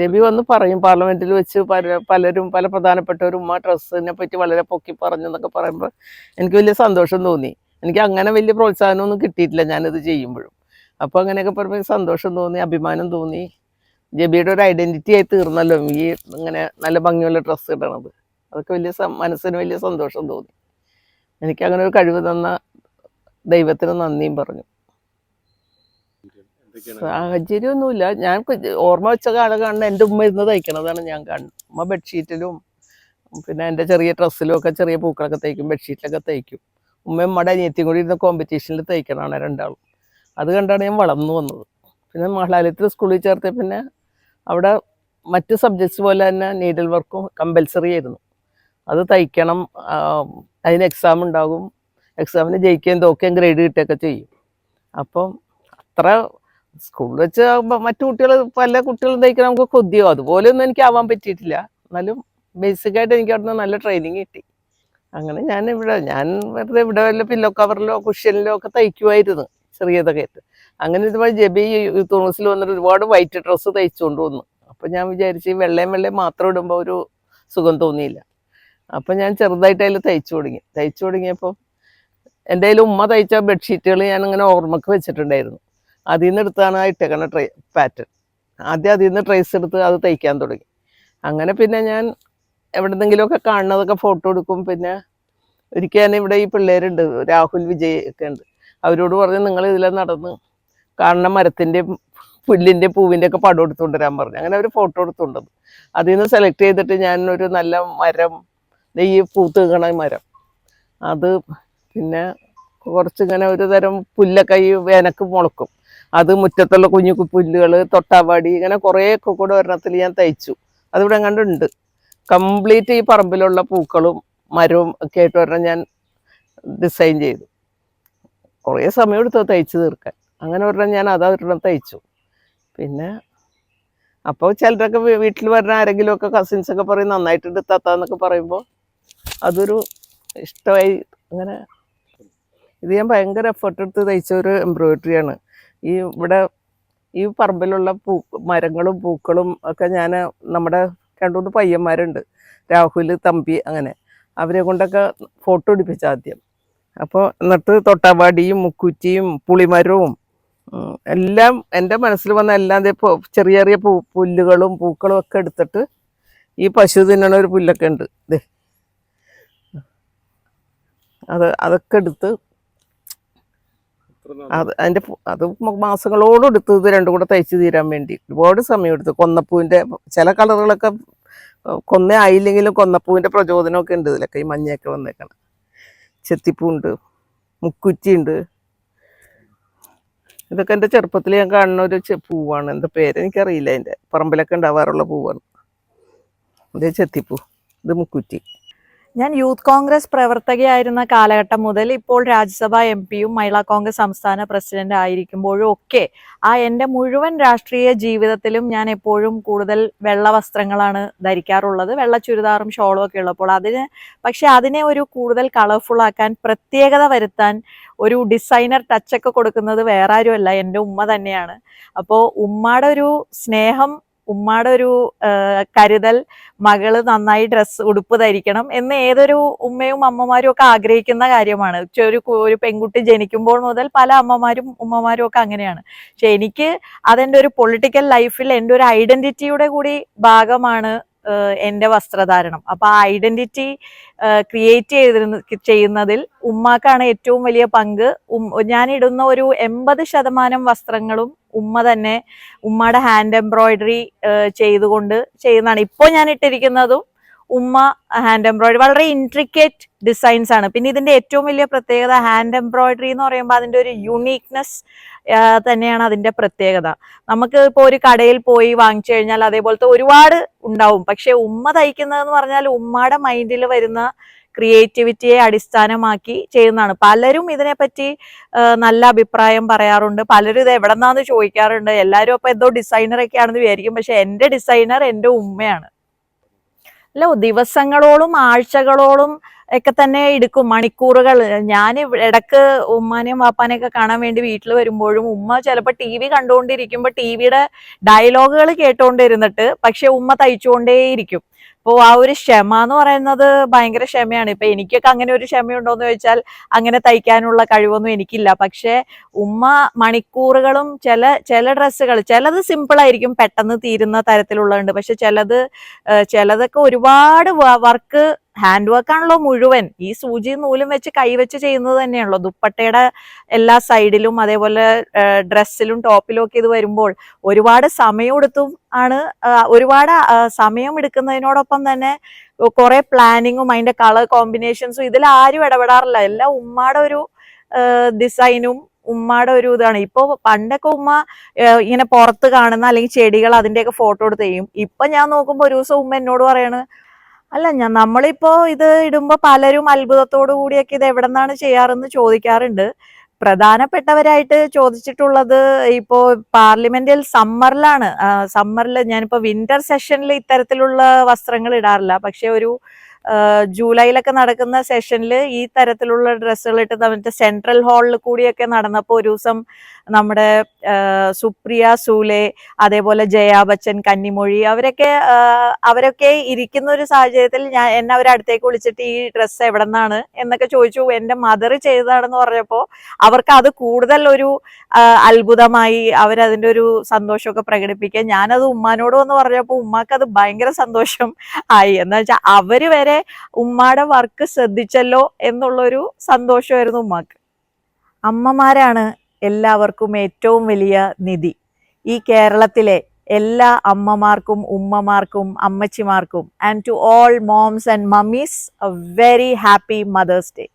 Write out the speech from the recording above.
രവി വന്ന് പറയും പാർലമെന്റിൽ വെച്ച് പല പലരും പല പ്രധാനപ്പെട്ടവരും ആ ഡ്രസ്സിനെ പറ്റി വളരെ പൊക്കി പറഞ്ഞു എന്നൊക്കെ പറയുമ്പോൾ എനിക്ക് വലിയ സന്തോഷം തോന്നി. എനിക്ക് അങ്ങനെ വലിയ പ്രോത്സാഹനമൊന്നും കിട്ടിയിട്ടില്ല ഞാനിത് ചെയ്യുമ്പോഴും. അപ്പോൾ അങ്ങനെയൊക്കെ പറയുമ്പോൾ സന്തോഷം തോന്നി അഭിമാനം തോന്നി. ജബിയുടെ ഒരു ഐഡന്റിറ്റി ആയി തീർന്നല്ലോ ഈ ഇങ്ങനെ നല്ല ഭംഗിയുള്ള ഡ്രസ്സ് ഇടണത്. അതൊക്കെ വലിയ മനസ്സിന് വലിയ സന്തോഷം തോന്നി. എനിക്ക് അങ്ങനെ ഒരു കഴിവ് തന്ന ദൈവത്തിന് നന്ദിയും പറഞ്ഞു. സാഹചര്യമൊന്നുമില്ല. ഞാൻ ഓർമ്മ വെച്ച കാലം കാണുന്ന എന്റെ ഉമ്മ ഇരുന്ന് തയ്ക്കണതാണ് ഞാൻ കാണുന്നത് ഉമ്മ ബെഡ്ഷീറ്റിലും പിന്നെ എന്റെ ചെറിയ ഡ്രസ്സിലും ഒക്കെ ചെറിയ പൂക്കളൊക്കെ തയ്ക്കും ബെഡ്ഷീറ്റിലൊക്കെ തയ്ക്കും. ഉമ്മയും ഉമ്മയുടെ അനിയത്തിയും കൂടി ഇരുന്ന കോമ്പറ്റീഷനിൽ തയ്ക്കണതാണ് രണ്ടാളും. അത് കണ്ടാണ് ഞാൻ വളർന്നു വന്നത്. പിന്നെ മഹളാലയത്തിൽ സ്കൂളിൽ ചേർത്ത പിന്നെ അവിടെ മറ്റ് സബ്ജക്ട്സ് പോലെ തന്നെ നീഡിൽ വർക്കും കമ്പൽസറി ആയിരുന്നു. അത് തയ്ക്കണം അതിന് എക്സാം ഉണ്ടാകും. എക്സാമിന് ജയിക്കുകയും തോക്കുകയും ഗ്രേഡ് കിട്ടുകയൊക്കെ ചെയ്യും. അപ്പം അത്ര സ്കൂളിൽ വെച്ച് മറ്റു കുട്ടികൾ പല കുട്ടികളും തയ്ക്കാൻ നമുക്ക് കൊതിയോ അതുപോലെ ഒന്നും എനിക്ക് ആവാൻ പറ്റിയിട്ടില്ല. എന്നാലും ബേസിക് ആയിട്ട് എനിക്ക് അവിടുന്ന് നല്ല ട്രെയിനിങ് കിട്ടി. അങ്ങനെ ഞാൻ ഇവിടെ ഞാൻ വെറുതെ ഇവിടെ വല്ല പില്ലോ കവറിലോ കുഷ്യനിലോ ഒക്കെ തയ്ക്കുമായിരുന്നു ചെറിയതൊക്കെ ആയിട്ട്. അങ്ങനെ ഇതുപോലെ ജബി തുണസിൽ വന്നിട്ട് ഒരുപാട് വൈറ്റ് ഡ്രസ്സ് തയ്ച്ചുകൊണ്ട് വന്നു. അപ്പം ഞാൻ വിചാരിച്ച് ഈ വെള്ളയും വെള്ളയും മാത്രം ഇടുമ്പോൾ ഒരു സുഖം തോന്നിയില്ല. അപ്പം ഞാൻ ചെറുതായിട്ട് അതിൽ തയ്ച്ചു തുടങ്ങി. തയ്ച്ചു തുടങ്ങിയപ്പോൾ എന്റെ കയ്യിൽ ഉമ്മ തയ്ച്ച ബെഡ്ഷീറ്റുകൾ ഞാൻ ഇങ്ങനെ ഓർമ്മക്ക് വെച്ചിട്ടുണ്ടായിരുന്നു. അതിൽ നിന്ന് എടുത്താണ് ആ ഇട്ടേക്കണ ട്രേ പാറ്റേൺ ആദ്യം അതിൽ നിന്ന് ട്രേസ് എടുത്ത് അത് തയ്ക്കാൻ തുടങ്ങി. അങ്ങനെ പിന്നെ ഞാൻ എവിടെന്നെങ്കിലുമൊക്കെ കാണുന്നതൊക്കെ ഫോട്ടോ എടുക്കും. പിന്നെ ഒരിക്കൽ തന്നെ ഇവിടെ ഈ പിള്ളേരുണ്ട് രാഹുൽ വിജയ് ഒക്കെ ഉണ്ട്. അവരോട് പറഞ്ഞ് നിങ്ങൾ ഇതിലെ നടന്ന് കാണുന്ന മരത്തിന്റെ പുല്ലിന്റെ പൂവിന്റെ ഒക്കെ പടം എടുത്തുകൊണ്ട് വരാൻ പറഞ്ഞു. അങ്ങനെ അവർ ഫോട്ടോ എടുത്തുകൊണ്ടത് അതിൽ നിന്ന് സെലക്ട് ചെയ്തിട്ട് ഞാൻ ഒരു നല്ല മരം ഈ പൂത്ത് നിൽക്കണ മരം. അത് പിന്നെ കുറച്ചിങ്ങനെ ഒരു തരം പുല്ലൊക്കെ ഈ വേനക്ക് മുളക്കും. അത് മുറ്റത്തുള്ള കുഞ്ഞു പുല്ലുകൾ തൊട്ടാവാടി ഇങ്ങനെ കുറേയൊക്കെ കൂടെ ഒരെണ്ണത്തിൽ ഞാൻ തയ്ച്ചു. അതിവിടെ കണ്ടുണ്ട് കംപ്ലീറ്റ് ഈ പറമ്പിലുള്ള പൂക്കളും മരവും ഒക്കെ ആയിട്ട് ഒരെണ്ണം ഞാൻ ഡിസൈൻ ചെയ്തു. കുറേ സമയം എടുത്തു തയ്ച്ചു തീർക്കാൻ. അങ്ങനെ ഒരെണ്ണം ഞാൻ അതാ ഒരെണ്ണം തയ്ച്ചു. പിന്നെ അപ്പോൾ ചിലരൊക്കെ വീട്ടിൽ വരുന്ന ആരെങ്കിലും ഒക്കെ കസിൻസ് ഒക്കെ പറയും നന്നായിട്ടുണ്ട് തത്താന്നൊക്കെ പറയുമ്പോൾ അതൊരു ഇഷ്ടമായി. അങ്ങനെ ഇത് ഞാൻ ഭയങ്കര എഫേർട്ട് എടുത്ത് തയ്ച്ച ഒരു എംബ്രോയിഡറിയാണ് ഈ ഇവിടെ ഈ പറമ്പിലുള്ള പൂ മരങ്ങളും പൂക്കളും ഒക്കെ ഞാൻ നമ്മുടെ രണ്ട് മൂന്ന് പയ്യന്മാരുണ്ട്. രാഹുൽ തമ്പി അങ്ങനെ. അവരെ കൊണ്ടൊക്കെ ഫോട്ടോ എടുപ്പിച്ച ആദ്യം. അപ്പോൾ എന്നിട്ട് തൊട്ടാവാടിയും മുക്കുറ്റിയും പുളിമരവും എല്ലാം എന്റെ മനസ്സിൽ വന്ന എല്ലാം ചെറിയ ചെറിയ പൂ പുല്ലുകളും പൂക്കളും ഒക്കെ എടുത്തിട്ട് ഈ പശു തിന്നണ ഒരു പുല്ലൊക്കെ ഉണ്ട്. ദേ. അത് അതൊക്കെ എടുത്ത് അത് അതിന്റെ അത് മാസങ്ങളോടെടുത്ത് ഇത് രണ്ടും കൂടെ തയ്ച്ചു തീരാൻ വേണ്ടി. ഒരുപാട് സമയം എടുത്തു. കൊന്നപ്പൂവിന്റെ ചില കളറുകളൊക്കെ കൊന്ന ആയില്ലെങ്കിലും കൊന്നപ്പൂവിന്റെ പ്രചോദനമൊക്കെ ഉണ്ട് ഇതിലൊക്കെ ഈ മഞ്ഞയൊക്കെ വന്നേക്കണം. ചെത്തിപ്പൂണ്ട് മുക്കുറ്റിയുണ്ട്. മുക്കുറ്റി ഉണ്ട് ഇതൊക്കെ എന്റെ ചെറുപ്പത്തിൽ ഞാൻ കാണുന്ന ഒരു പൂവാണ്. എന്താ പേര് എനിക്കറിയില്ല അതിന്റെ പറമ്പിലൊക്കെ ഉണ്ടാവാറുള്ള പൂവാണ്. ഇത് ചെത്തിപ്പൂ. ഇത് മുക്കുറ്റി. ഞാൻ യൂത്ത് കോൺഗ്രസ് പ്രവർത്തകയായിരുന്ന കാലഘട്ടം മുതൽ ഇപ്പോൾ രാജ്യസഭാ എം പിയും മഹിളാ കോൺഗ്രസ് സംസ്ഥാന പ്രസിഡന്റ് ആയിരിക്കുമ്പോഴും ഒക്കെ ആ എന്റെ മുഴുവൻ രാഷ്ട്രീയ ജീവിതത്തിലും ഞാൻ എപ്പോഴും കൂടുതൽ വെള്ള വസ്ത്രങ്ങളാണ് ധരിക്കാറുള്ളത്. വെള്ള ചുരിദാറും ഷോളും ഒക്കെ ഉള്ളപ്പോൾ അതിന് പക്ഷെ അതിനെ ഒരു കൂടുതൽ കളർഫുൾ ആക്കാൻ പ്രത്യേകത വരുത്താൻ ഒരു ഡിസൈനർ ടച്ചൊക്കെ കൊടുക്കുന്നത് വേറെ ആരുമല്ല എന്റെ ഉമ്മ തന്നെയാണ്. അപ്പോൾ ഉമ്മയുടെ ഒരു സ്നേഹം ഉമ്മയുടെ ഒരു കരുതൽ മകൾ നന്നായി ഡ്രസ്സ് ഉടുപ്പ് ധരിക്കണം എന്ന് ഏതൊരു ഉമ്മയും അമ്മമാരും ഒക്കെ ആഗ്രഹിക്കുന്ന കാര്യമാണ്. ഒരു പെൺകുട്ടി ജനിക്കുമ്പോൾ മുതൽ പല അമ്മമാരും ഉമ്മമാരും ഒക്കെ അങ്ങനെയാണ്. പക്ഷെ എനിക്ക് അതെന്റെ ഒരു പൊളിറ്റിക്കൽ ലൈഫിൽ എന്റെ ഒരു ഐഡന്റിറ്റിയുടെ കൂടി ഭാഗമാണ് എന്റെ വസ്ത്രധാരണം. അപ്പൊ ഐഡന്റിറ്റി ക്രിയേറ്റ് ചെയ്തിരുന്ന ചെയ്യുന്നതിൽ ഉമ്മാക്കാണ് ഏറ്റവും വലിയ പങ്ക്. ഞാൻ ഇടുന്ന ഒരു എൺപത് ശതമാനം വസ്ത്രങ്ങളും ഉമ്മ തന്നെ ഉമ്മയുടെ ഹാൻഡ് എംബ്രോയിഡറി ചെയ്തുകൊണ്ട് ചെയ്യുന്നതാണ്. ഇപ്പോൾ ഞാൻ ഇട്ടിരിക്കുന്നതും ഉമ്മ ഹാൻഡ് എംബ്രോയിഡറി വളരെ ഇൻട്രിക്കേറ്റ് ഡിസൈൻസ് ആണ്. പിന്നെ ഇതിന്റെ ഏറ്റവും വലിയ പ്രത്യേകത ഹാൻഡ് എംബ്രോയിഡറി എന്ന് പറയുമ്പോൾ അതിന്റെ ഒരു യുണീക്നെസ് തന്നെയാണ് അതിന്റെ പ്രത്യേകത. നമുക്ക് ഇപ്പോൾ ഒരു കടയിൽ പോയി വാങ്ങിച്ചു കഴിഞ്ഞാൽ അതേപോലത്തെ ഒരുപാട് ഉണ്ടാവും. പക്ഷെ ഉമ്മ തയ്ക്കുന്നതെന്ന് പറഞ്ഞാൽ ഉമ്മയുടെ മൈൻഡിൽ വരുന്ന ക്രിയേറ്റിവിറ്റിയെ അടിസ്ഥാനമാക്കി ചെയ്യുന്നതാണ്. പലരും ഇതിനെപ്പറ്റി നല്ല അഭിപ്രായം പറയാറുണ്ട്. പലരും ഇത് എവിടെന്നാന്ന് ചോദിക്കാറുണ്ട്. എല്ലാവരും അപ്പൊ എന്തോ ഡിസൈനറൊക്കെ ആണെന്ന് വിചാരിക്കും. പക്ഷെ എന്റെ ഡിസൈനർ എന്റെ ഉമ്മയാണ്. അല്ല ദിവസങ്ങളോളും ആഴ്ചകളോളം ഒക്കെ തന്നെ എടുക്കും മണിക്കൂറുകൾ. ഞാൻ ഇടയ്ക്ക് ഉമ്മാനെയും വാപ്പാനെയൊക്കെ കാണാൻ വേണ്ടി വീട്ടിൽ വരുമ്പോഴും ഉമ്മ ചിലപ്പോൾ ടി വി കണ്ടുകൊണ്ടിരിക്കുമ്പോൾ ടി വിയുടെ ഡയലോഗുകൾ കേട്ടുകൊണ്ടിരുന്നിട്ട് പക്ഷെ ഉമ്മ തയ്ച്ചുകൊണ്ടേയിരിക്കും. അപ്പോൾ ആ ഒരു ക്ഷമ എന്ന് പറയുന്നത് ഭയങ്കര ക്ഷമയാണ്. ഇപ്പൊ എനിക്കൊക്കെ അങ്ങനെ ഒരു ക്ഷമയുണ്ടോന്ന് ചോദിച്ചാൽ അങ്ങനെ തയ്ക്കാനുള്ള കഴിവൊന്നും എനിക്കില്ല. പക്ഷെ ഉമ്മ മണിക്കൂറുകളും ചില ചില ഡ്രസ്സുകൾ ചിലത് സിമ്പിൾ ആയിരിക്കും പെട്ടെന്ന് തീരുന്ന തരത്തിലുള്ളതുണ്ട്. പക്ഷെ ചിലത് ചിലതൊക്കെ ഒരുപാട് വർക്ക് ഹാൻഡ് വർക്ക് ആണല്ലോ മുഴുവൻ. ഈ സൂചി നൂലും വെച്ച് കൈവച്ച് ചെയ്യുന്നത് തന്നെയാണല്ലോ. ദുപ്പട്ടയുടെ എല്ലാ സൈഡിലും അതേപോലെ ഡ്രസ്സിലും ടോപ്പിലും ഒക്കെ ഇത് വരുമ്പോൾ ഒരുപാട് സമയം എടുത്തും ആണ് ഒരുപാട് സമയം എടുക്കുന്നതിനോടൊപ്പം തന്നെ കുറെ പ്ലാനിങ്ങും അതിന്റെ കളർ കോമ്പിനേഷൻസും ഇതിൽ ആരും ഇടപെടാറില്ല. എല്ലാം ഉമ്മാടെ ഒരു ഡിസൈനും ഉമ്മാടെ ഒരു ഇതാണ്. ഇപ്പൊ പണ്ടൊക്കെ ഉമ്മ ഇങ്ങനെ പുറത്ത് കാണുന്ന അല്ലെങ്കിൽ ചെടികൾ അതിന്റെയൊക്കെ ഫോട്ടോ എടുത്ത് ചെയ്യും. ഇപ്പൊ ഞാൻ നോക്കുമ്പോ ഒരു ദിവസം ഉമ്മ എന്നോട് പറയാണ് അല്ല ഞാൻ നമ്മളിപ്പോ ഇത് ഇടുമ്പോ പലരും അത്ഭുതത്തോടു കൂടിയൊക്കെ ഇത് എവിടെ നിന്നാണ് ചെയ്യാറെന്ന് ചോദിക്കാറുണ്ട്. പ്രധാനപ്പെട്ടവരായിട്ട് ചോദിച്ചിട്ടുള്ളത് ഇപ്പോ പാർലമെന്റിൽ സമ്മറിലാണ്. സമ്മറിൽ ഞാനിപ്പോ വിന്റർ സെഷനിൽ ഇത്തരത്തിലുള്ള വസ്ത്രങ്ങൾ ഇടാറില്ല. പക്ഷെ ഒരു ജൂലൈയിലൊക്കെ നടക്കുന്ന സെഷനിൽ ഈ തരത്തിലുള്ള ഡ്രസ്സുകൾ ഇട്ട് മറ്റേ സെൻട്രൽ ഹാളിൽ കൂടിയൊക്കെ നടന്നപ്പോൾ ഒരു ദിവസം നമ്മുടെ സുപ്രിയ സൂലെ അതേപോലെ ജയാ ബച്ചൻ കന്നിമൊഴി അവരൊക്കെ അവരൊക്കെ ഇരിക്കുന്ന ഒരു സാഹചര്യത്തിൽ ഞാൻ എന്നെ അവരടുത്തേക്ക് വിളിച്ചിട്ട് ഈ ഡ്രസ്സ് എവിടെ നിന്നാണ് എന്നൊക്കെ ചോദിച്ചു. എന്റെ മദർ ചെയ്തതാണെന്ന് പറഞ്ഞപ്പോൾ അവർക്ക് അത് കൂടുതൽ ഒരു അത്ഭുതമായി അവരതിന്റെ ഒരു സന്തോഷമൊക്കെ പ്രകടിപ്പിക്കുക ഞാനത് ഉമ്മാനോട് എന്ന് പറഞ്ഞപ്പോൾ ഉമ്മാക്ക് അത് ഭയങ്കര സന്തോഷം ആയി. എന്ന് വെച്ചാൽ അവർ വരെ ഉമ്മാടെ വർക്ക് ശ്രദ്ധിച്ചല്ലോ എന്നുള്ളൊരു സന്തോഷമായിരുന്നു ഉമ്മാക്ക്. അമ്മമാരാണ് എല്ലാവർക്കും ഏറ്റവും വലിയ നിധി. ഈ കേരളത്തിലെ എല്ലാ അമ്മമാർക്കും ഉമ്മമാർക്കും അമ്മച്ചിമാർക്കും and to all moms and mummies a very happy mother's day